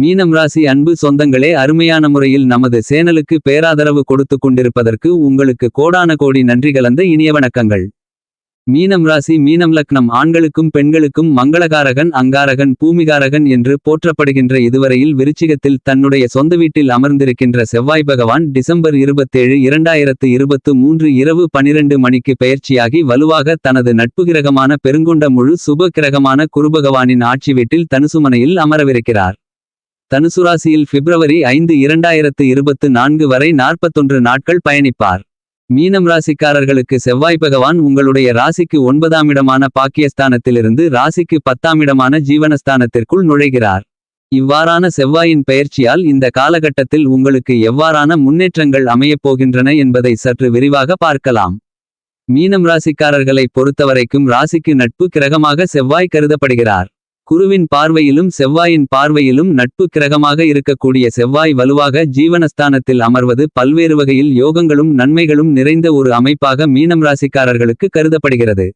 மீனம் ராசி அன்பு சொந்தங்களே அருமையான முறையில் நமது சேனலுக்கு பேராதரவு கொடுத்து கொண்டிருப்பதற்கு உங்களுக்கு கோடான கோடி நன்றி கலந்த இனிய வணக்கங்கள். மீனம் ராசி மீனம் லக்னம் ஆண்களுக்கும் பெண்களுக்கும் மங்களகாரகன் அங்காரகன் பூமிகாரகன் என்று போற்றப்படுகின்ற இதுவரையில் விருச்சிகத்தில் தன்னுடைய சொந்த வீட்டில் அமர்ந்திருக்கின்ற செவ்வாய் பகவான் டிசம்பர் இருபத்தேழு இரண்டாயிரத்து இருபத்து மூன்று இரவு பனிரெண்டு மணிக்கு பெயர்ச்சியாகி வலுவாக தனது நட்பு கிரகமான பெருங்கொண்ட முழு சுப கிரகமான குருபகவானின் ஆட்சி வீட்டில் தனுசுமனையில் அமரவிருக்கிறார். தனுசுராசியில் பிப்ரவரி ஐந்து இரண்டாயிரத்து இருபத்து நான்கு வரை நாற்பத்தொன்று நாட்கள் பயணிப்பார். மீனம் ராசிக்காரர்களுக்கு செவ்வாய் பகவான் உங்களுடைய ராசிக்கு ஒன்பதாம் இடமான பாக்கியஸ்தானத்திலிருந்து ராசிக்கு பத்தாம் இடமான ஜீவனஸ்தானத்திற்குள் நுழைகிறார். இவ்வாறான செவ்வாயின் பெயர்ச்சியால் இந்த காலகட்டத்தில் உங்களுக்கு எவ்வாறான முன்னேற்றங்கள் அமையப் போகின்றன என்பதை சற்று விரிவாக பார்க்கலாம். மீனம் ராசிக்காரர்களை பொறுத்தவரைக்கும் ராசிக்கு நட்பு கிரகமாக செவ்வாய் கருதப்படுகிறார். குருவின் பார்வையிலும் செவ்வாயின் பார்வையிலும் நட்பு கிரகமாக இருக்கக்கூடிய செவ்வாய் வலுவாக ஜீவனஸ்தானத்தில் அமர்வது பல்வேறு வகையில் யோகங்களும் நன்மைகளும் நிறைந்த ஒரு அமைப்பாக மீனம் ராசிக்காரர்களுக்கு கருதப்படுகிறது.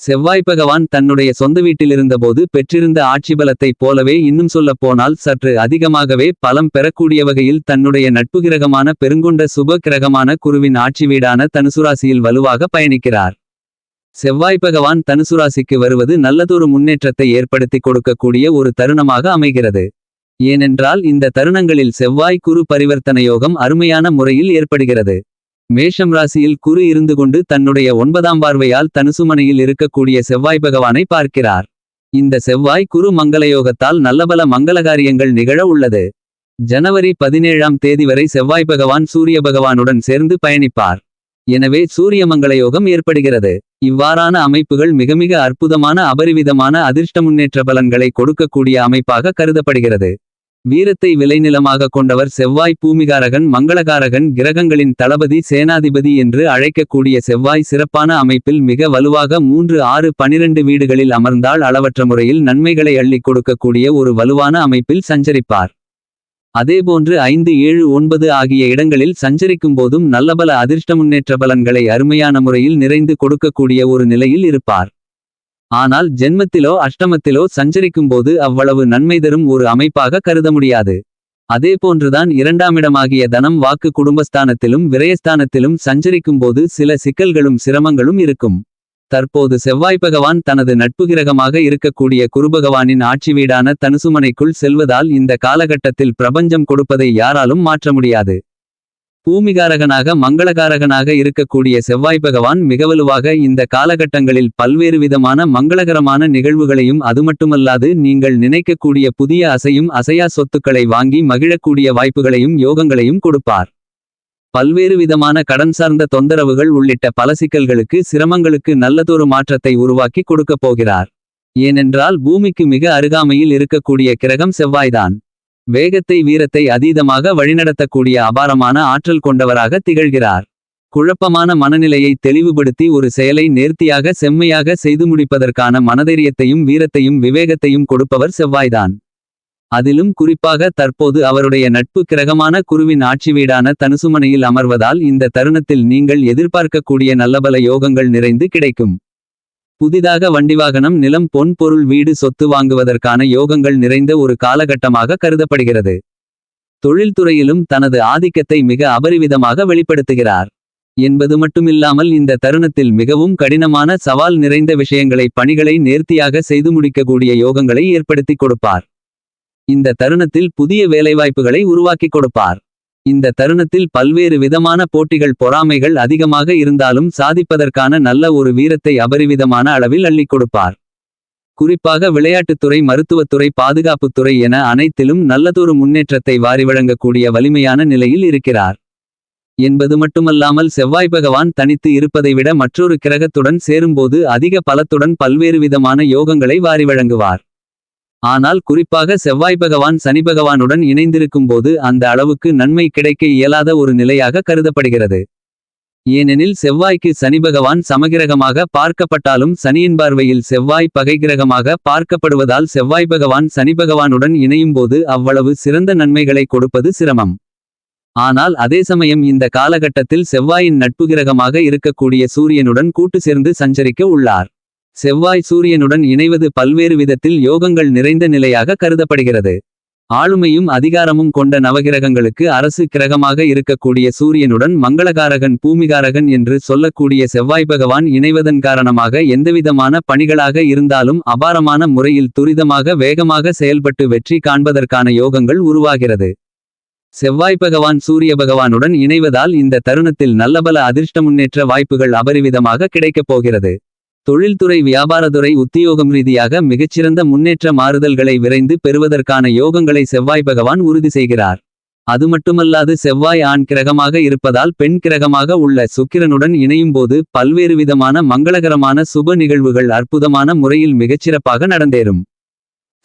செவ்வாய் பகவான் தன்னுடைய சொந்த வீட்டிலிருந்தபோது பெற்றிருந்த ஆட்சி பலத்தைப் போலவே இன்னும் சொல்லப் போனால் சற்று அதிகமாகவே பலம் பெறக்கூடிய வகையில் தன்னுடைய நட்பு கிரகமான பெருங்கொண்ட சுப கிரகமான குருவின் ஆட்சி வீடான தனுசுராசியில் வலுவாக பயணிக்கிறார். செவ்வாய் பகவான் தனுசுராசிக்கு வருவது நல்லதொரு முன்னேற்றத்தை ஏற்படுத்தி கொடுக்கக்கூடிய ஒரு தருணமாக அமைகிறது. ஏனென்றால் இந்த தருணங்களில் செவ்வாய் குரு பரிவர்த்தன யோகம் அருமையான முறையில் ஏற்படுகிறது. மேஷம் ராசியில் குரு இருந்து கொண்டு தன்னுடைய ஒன்பதாம் பார்வையால் தனுசுமனையில் இருக்கக்கூடிய செவ்வாய் பகவானை பார்க்கிறார். இந்த செவ்வாய் குரு மங்களயோகத்தால் நல்லபல மங்களகாரியங்கள் நிகழ உள்ளது. ஜனவரி பதினேழாம் தேதி வரை செவ்வாய் பகவான் சூரிய பகவானுடன் சேர்ந்து பயணிப்பார். எனவே சூரியமங்கள யோகம் ஏற்படுகிறது. இவ்வாறான அமைப்புகள் மிக மிக அற்புதமான அபரிவிதமான அதிர்ஷ்ட முன்னேற்ற பலன்களை கொடுக்கக்கூடிய அமைப்பாக கருதப்படுகிறது. வீரத்தை விளைநிலமாக கொண்டவர் செவ்வாய் பூமிகாரகன் மங்களகாரகன் கிரகங்களின் தளபதி சேனாதிபதி என்று அழைக்கக்கூடிய செவ்வாய் சிறப்பான அமைப்பில் மிக வலுவாக மூன்று ஆறு பனிரெண்டு வீடுகளில் அமர்ந்தால் அளவற்ற முறையில் நன்மைகளை அள்ளிக் கொடுக்கக்கூடிய ஒரு வலுவான அமைப்பில் சஞ்சரிப்பார். அதேபோன்று ஐந்து ஏழு ஒன்பது ஆகிய இடங்களில் சஞ்சரிக்கும் போதும் நல்லபல அதிர்ஷ்ட முன்னேற்ற பலன்களை அருமையான முறையில் நிறைந்து கொடுக்கக்கூடிய ஒரு நிலையில் இருப்பார். ஆனால் ஜென்மத்திலோ அஷ்டமத்திலோ சஞ்சரிக்கும் போது அவ்வளவு நன்மை தரும் ஒரு அமைப்பாக கருத முடியாது. அதேபோன்றுதான் இரண்டாமிடமாகிய தனம் வாக்கு குடும்பஸ்தானத்திலும் விரயஸ்தானத்திலும் சஞ்சரிக்கும் போது சில சிக்கல்களும் சிரமங்களும் இருக்கும். தற்போது செவ்வாய் பகவான் தனது நட்பு கிரகமாக இருக்கக்கூடிய குருபகவானின் ஆட்சி வீடான தனுசுமனைக்குள் செல்வதால் இந்த காலகட்டத்தில் பிரபஞ்சம் கொடுப்பதை யாராலும் மாற்ற முடியாது. பூமிகாரகனாக மங்களகாரகனாக இருக்கக்கூடிய செவ்வாய் பகவான் மிகவலுவாக இந்த காலகட்டங்களில் பல்வேறு விதமான மங்களகரமான நிகழ்வுகளையும் அதுமட்டுமல்லாது நீங்கள் நினைக்கக்கூடிய புதிய அசையும் அசையா சொத்துக்களை வாங்கி மகிழக்கூடிய வாய்ப்புகளையும் யோகங்களையும் கொடுப்பார். பல்வேறு விதமான கடன் சார்ந்த தொந்தரவுகள் உள்ளிட்ட பல சிக்கல்களுக்கு சிரமங்களுக்கு நல்லதொரு மாற்றத்தை உருவாக்கி கொடுக்கப் போகிறார். ஏனென்றால் பூமிக்கு மிக அருகாமையில் இருக்கக்கூடிய கிரகம் செவ்வாய்தான். வேகத்தை வீரத்தை அதீதமாக வழிநடத்தக்கூடிய அபாரமான ஆற்றல் கொண்டவராக திகழ்கிறார். குழப்பமான மனநிலையை தெளிவுபடுத்தி ஒரு செயலை நேர்த்தியாக செம்மையாக செய்து முடிப்பதற்கான மனதைரியத்தையும் வீரத்தையும் விவேகத்தையும் கொடுப்பவர் செவ்வாய்தான். அதிலும் குறிப்பாக தற்போது அவருடைய நட்பு கிரகமான குருவின் ஆட்சி வீடான தனுசுமனையில் அமர்வதால் இந்த தருணத்தில் நீங்கள் எதிர்பார்க்கக்கூடிய நல்லபல யோகங்கள் நிறைந்து கிடைக்கும். புதிதாக வண்டிவாகனம் நிலம் பொன் பொருள் வீடு சொத்து வாங்குவதற்கான யோகங்கள் நிறைந்த ஒரு காலகட்டமாக கருதப்படுகிறது. தொழில்துறையிலும் தனது ஆதிக்கத்தை மிக அபரிவிதமாக வெளிப்படுத்துகிறார். என்பது மட்டுமில்லாமல் இந்த தருணத்தில் மிகவும் கடினமான சவால் நிறைந்த விஷயங்களை பணிகளை நேர்த்தியாக செய்து முடிக்கக்கூடிய யோகங்களை ஏற்படுத்திக் கொடுப்பார். இந்த தருணத்தில் புதிய வேலைவாய்ப்புகளை உருவாக்கிக் கொடுப்பார். இந்த தருணத்தில் பல்வேறு விதமான போட்டிகள் பொறாமைகள் அதிகமாக இருந்தாலும் சாதிப்பதற்கான நல்ல ஒரு வீரத்தை அபரிவிதமான அளவில் அள்ளிக் கொடுப்பார். குறிப்பாக விளையாட்டுத்துறை மருத்துவத்துறை பாதுகாப்புத்துறை என அனைத்திலும் நல்லதொரு முன்னேற்றத்தை வாரி வழங்கக்கூடிய வலிமையான நிலையில் இருக்கிறார். என்பது மட்டுமல்லாமல் செவ்வாய் பகவான் தனித்து இருப்பதை விட மற்றொரு கிரகத்துடன் சேரும்போது அதிக பலத்துடன் பல்வேறு விதமான யோகங்களை வாரி வழங்குவார். ஆனால் குறிப்பாக செவ்வாய் பகவான் சனி பகவானுடன் இணைந்திருக்கும் போது அந்த அளவுக்கு நன்மை கிடைக்க இயலாத ஒரு நிலையாக கருதப்படுகிறது. ஏனெனில் செவ்வாய்க்கு சனி பகவான் சமகிரகமாக பார்க்கப்பட்டாலும் சனியின் பார்வையில் செவ்வாய் பகைகிரகமாக பார்க்கப்படுவதால் செவ்வாய் பகவான் சனி பகவானுடன் இணையும்போது அவ்வளவு சிறந்த நன்மைகளை கொடுப்பது சிரமம். ஆனால் அதே சமயம் இந்த காலகட்டத்தில் செவ்வாயின் நட்பு கிரகமாக இருக்கக்கூடிய சூரியனுடன் கூட்டு சேர்ந்து சஞ்சரிக்க உள்ளார். செவ்வாய் சூரியனுடன் இணைவது பல்வேறு விதத்தில் யோகங்கள் நிறைந்த நிலையாக கருதப்படுகிறது. ஆளுமையும் அதிகாரமும் கொண்ட நவகிரகங்களுக்கு அரசு கிரகமாக இருக்கக்கூடிய சூரியனுடன் மங்களகாரகன் பூமிகாரகன் என்று சொல்லக்கூடிய செவ்வாய் பகவான் இணைவதன் காரணமாக எந்தவிதமான பணிகளாக இருந்தாலும் அபாரமான முறையில் துரிதமாக வேகமாக செயல்பட்டு வெற்றி காண்பதற்கான யோகங்கள் உருவாகிறது. செவ்வாய் பகவான் சூரிய பகவானுடன் இணைவதால் இந்த தருணத்தில் நல்லபல அதிர்ஷ்ட முன்னேற்ற வாய்ப்புகள் அபரிவிதமாக கிடைக்கப் போகிறது. தொழில்துறை வியாபாரத்துறை உத்தியோகம் ரீதியாக மிகச்சிறந்த முன்னேற்ற மாறுதல்களை விரைந்து பெறுவதற்கான யோகங்களை செவ்வாய் பகவான் உறுதி செய்கிறார். அது மட்டுமல்லாது செவ்வாய் ஆண் கிரகமாக இருப்பதால் பெண் கிரகமாக உள்ள சுக்கிரனுடன் இணையும்போது பல்வேறு விதமான மங்களகரமான சுப நிகழ்வுகள் அற்புதமான முறையில் மிகச்சிறப்பாக நடந்தேறும்.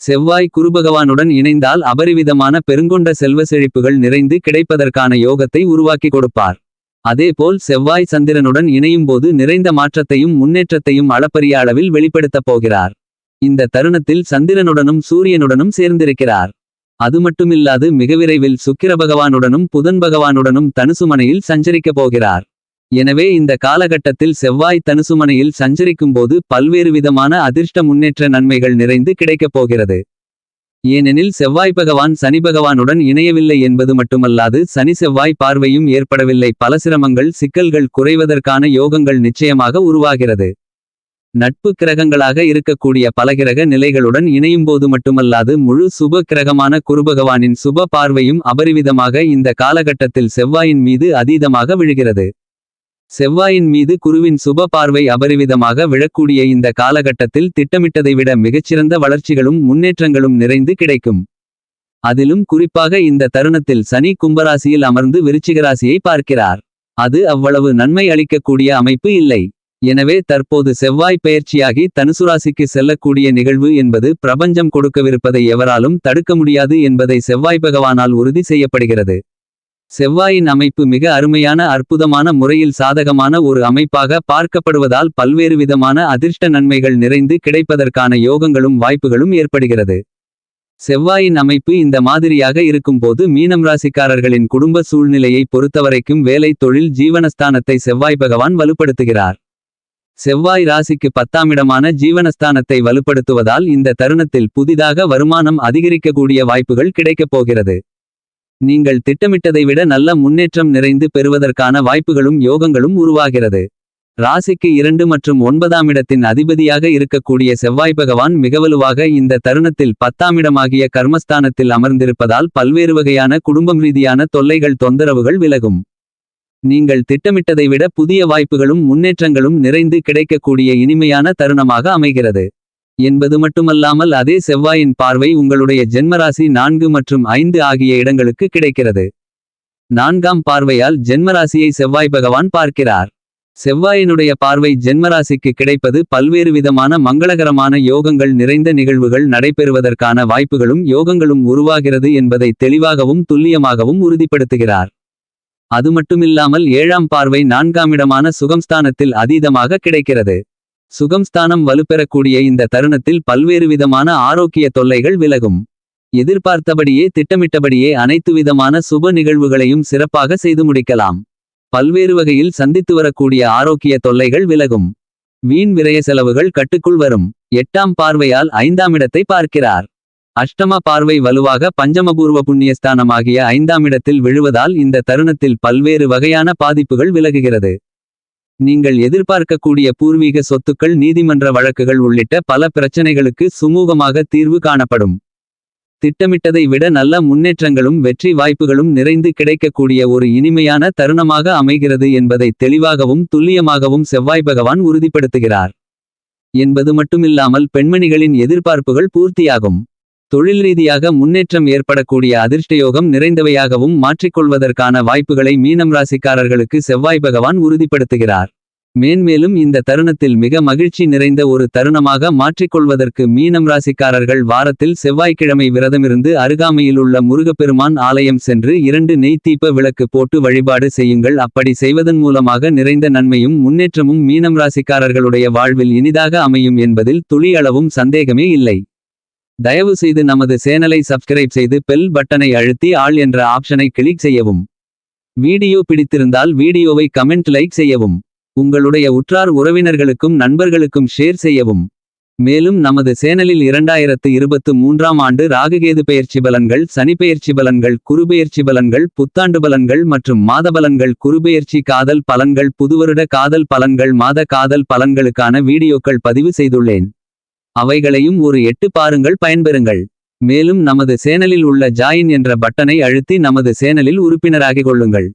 செவ்வாய் குருபகவானுடன் இணைந்தால் அபரிவிதமான பெருங்கொண்ட செல்வ செழிப்புகள் நிறைந்து கிடைப்பதற்கான யோகத்தை உருவாக்கி கொடுப்பார். அதேபோல் செவ்வாய் சந்திரனுடன் இணையும்போது நிறைந்த மாற்றத்தையும் முன்னேற்றத்தையும் அளப்பரிய அளவில் வெளிப்படுத்தப் போகிறார். இந்த தருணத்தில் சந்திரனுடனும் சூரியனுடனும் சேர்ந்திருக்கிறார். அது மட்டுமில்லாது மிக விரைவில் சுக்கிர பகவானுடனும் புதன் பகவானுடனும் தனுசுமனையில் சஞ்சரிக்கப் போகிறார். எனவே இந்த காலகட்டத்தில் செவ்வாய் தனுசுமனையில் சஞ்சரிக்கும்போது பல்வேறு விதமான அதிர்ஷ்ட முன்னேற்ற நன்மைகள் நிறைந்து கிடைக்கப் போகிறது. ஏனெனில் செவ்வாய் பகவான் சனி பகவானுடன் இணையவில்லை என்பது மட்டுமல்லாது சனி செவ்வாய் பார்வையும் ஏற்படவில்லை. பல சிரமங்கள் சிக்கல்கள் குறைவதற்கான யோகங்கள் நிச்சயமாக உருவாகிறது. நட்பு கிரகங்களாக இருக்கக்கூடிய பல கிரக நிலைகளுடன் இணையும்போது மட்டுமல்லாது முழு சுப கிரகமான குருபகவானின் சுப பார்வையும் அபரிவிதமாக இந்த காலகட்டத்தில் செவ்வாயின் மீது அதீதமாக விழுகிறது. செவ்வாயின் மீது குருவின் சுப பார்வை அபரிவிதமாக விழக்கூடிய இந்த காலகட்டத்தில் திட்டமிட்டதை விட மிகச்சிறந்த வளர்ச்சிகளும் முன்னேற்றங்களும் நிறைந்து கிடைக்கும். அதிலும் குறிப்பாக இந்த தருணத்தில் சனி கும்பராசியில் அமர்ந்து விருச்சிகராசியை பார்க்கிறார். அது அவ்வளவு நன்மை அளிக்கக்கூடிய அமைப்பு இல்லை. எனவே தற்போது செவ்வாய் பெயர்ச்சியாகி தனுசுராசிக்கு செல்லக்கூடிய நிகழ்வு என்பது பிரபஞ்சம் கொடுக்கவிருப்பதை எவராலும் தடுக்க முடியாது என்பதை செவ்வாய் பகவானால் உறுதி செய்யப்படுகிறது. செவ்வாயின் அமைப்பு மிக அருமையான அற்புதமான முறையில் சாதகமான ஒரு அமைப்பாக பார்க்கப்படுவதால் பல்வேறு விதமான அதிர்ஷ்ட நன்மைகள் நிறைந்து கிடைப்பதற்கான யோகங்களும் வாய்ப்புகளும் ஏற்படுகிறது. செவ்வாயின் அமைப்பு இந்த மாதிரியாக இருக்கும்போது மீனம் ராசிக்காரர்களின் குடும்ப சூழ்நிலையை பொறுத்தவரைக்கும் வேலை தொழில் ஜீவனஸ்தானத்தை செவ்வாய் பகவான் வலுப்படுத்துகிறார். செவ்வாய் ராசிக்கு பத்தாமிடமான ஜீவனஸ்தானத்தை வலுப்படுத்துவதால் இந்த தருணத்தில் புதிதாக வருமானம் அதிகரிக்கக்கூடிய வாய்ப்புகள் கிடைக்கப் போகிறது. நீங்கள் திட்டமிட்டதை விட நல்ல முன்னேற்றம் நிறைந்து பெறுவதற்கான வாய்ப்புகளும் யோகங்களும் உருவாகிறது. ராசிக்கு இரண்டு மற்றும் ஒன்பதாம் இடத்தின் அதிபதியாக இருக்கக்கூடிய செவ்வாய் பகவான் மிகவலுவாக இந்த தருணத்தில் பத்தாமிடமாகிய கர்மஸ்தானத்தில் அமர்ந்திருப்பதால் பல்வேறு வகையான குடும்பம் ரீதியான தொல்லைகள் தொந்தரவுகள் விலகும். நீங்கள் திட்டமிட்டதை விட புதிய வாய்ப்புகளும் முன்னேற்றங்களும் நிறைந்து கிடைக்கக்கூடிய இனிமையான தருணமாக அமைகிறது. என்பது மட்டுமல்லாமல் அதே செவ்வாயின் பார்வை உங்களுடைய ஜென்மராசி நான்கு மற்றும் ஐந்து ஆகிய இடங்களுக்கு கிடைக்கிறது. நான்காம் பார்வையால் ஜென்மராசியை செவ்வாய் பகவான் பார்க்கிறார். செவ்வாயினுடைய பார்வை ஜென்மராசிக்கு கிடைப்பது பல்வேறு விதமான மங்களகரமான யோகங்கள் நிறைந்த நிகழ்வுகள் நடைபெறுவதற்கான வாய்ப்புகளும் யோகங்களும் உருவாகிறது என்பதை தெளிவாகவும் துல்லியமாகவும் உறுதிப்படுத்துகிறார். அது மட்டுமில்லாமல் ஏழாம் பார்வை நான்காமிடமான சுகம்ஸ்தானத்தில் அதீதமாக கிடைக்கிறது. சுகம்ஸ்தானம் வலுப்பெறக்கூடிய இந்த தருணத்தில் பல்வேறு விதமான ஆரோக்கிய தொல்லைகள் விலகும். எதிர்பார்த்தபடியே திட்டமிட்டபடியே அனைத்து விதமான சுப நிகழ்வுகளையும் சிறப்பாக செய்து முடிக்கலாம். பல்வேறு வகையில் சந்தித்து வரக்கூடிய ஆரோக்கிய தொல்லைகள் விலகும். வீண் விரய செலவுகள் கட்டுக்குள் வரும். எட்டாம் பார்வையால் ஐந்தாம் இடத்தை பார்க்கிறார். அஷ்டம பார்வை வலுவாக பஞ்சமபூர்வ புண்ணியஸ்தானமாகிய ஐந்தாம் இடத்தில் விழுவதால் இந்த தருணத்தில் பல்வேறு வகையான பாதிப்புகள் விலகுகிறது. நீங்கள் எதிர்பார்க்கக்கூடிய பூர்வீக சொத்துக்கள் நீதிமன்ற வழக்குகள் உள்ளிட்ட பல பிரச்சனைகளுக்கு சுமூகமாக தீர்வு காணப்படும். திட்டமிட்டதை விட நல்ல முன்னேற்றங்களும் வெற்றி வாய்ப்புகளும் நிறைந்து கிடைக்கக்கூடிய ஒரு இனிமையான தருணமாக அமைகிறது என்பதை தெளிவாகவும் துல்லியமாகவும் செவ்வாய் பகவான் உறுதிப்படுத்துகிறார். என்பது மட்டுமில்லாமல் பெண்மணிகளின் எதிர்பார்ப்புகள் பூர்த்தியாகும். தொழில் ரீதியாக முன்னேற்றம் ஏற்படக்கூடிய அதிர்ஷ்டயோகம் நிறைந்தவையாகவும் மாற்றிக்கொள்வதற்கான வாய்ப்புகளை மீனம் ராசிக்காரர்களுக்கு செவ்வாய் பகவான் உறுதிப்படுத்துகிறார். மேன்மேலும் இந்த தருணத்தில் மிக மகிழ்ச்சி நிறைந்த ஒரு தருணமாக மாற்றிக்கொள்வதற்கு மீனம் ராசிக்காரர்கள் வாரத்தில் செவ்வாய்க்கிழமை விரதமிருந்து அருகாமையிலுள்ள முருகப்பெருமான் ஆலயம் சென்று இரண்டு நெய்த்தீப்ப விளக்கு போட்டு வழிபாடு செய்யுங்கள். அப்படி செய்வதன் மூலமாக நிறைந்த நன்மையும் முன்னேற்றமும் மீனம் ராசிக்காரர்களுடைய வாழ்வில் இனிதாக அமையும் என்பதில் துளி அளவும் சந்தேகமே இல்லை. தயவு செய்து நமது சேனலை சப்ஸ்கிரைப் செய்து பெல் பட்டனை அழுத்தி ஆள் என்ற ஆப்ஷனை கிளிக் செய்யவும். வீடியோ பிடித்திருந்தால் வீடியோவை கமெண்ட் லைக் செய்யவும். உங்களுடைய உற்றார் உறவினர்களுக்கும் நண்பர்களுக்கும் ஷேர் செய்யவும். மேலும் நமது சேனலில் இரண்டாயிரத்து இருபத்து மூன்றாம் ஆண்டு ராகுகேது பெயர்ச்சி பலன்கள் சனிப்பெயர்ச்சி பலன்கள் குருபெயர்ச்சி பலன்கள் புத்தாண்டு பலன்கள் மற்றும் மாத பலன்கள் குருபெயர்ச்சி காதல் பலன்கள் புதுவருட காதல் பலன்கள் மாத காதல் பலன்களுக்கான வீடியோக்கள் பதிவு செய்துள்ளேன். அவைகளையும் ஒரு எட்டு பாருங்கள் பயன்பெறுங்கள். மேலும் நமது சேனலில் உள்ள ஜாயின் என்ற பட்டனை அழுத்தி நமது சேனலில் உறுப்பினராகிக் கொள்ளுங்கள்.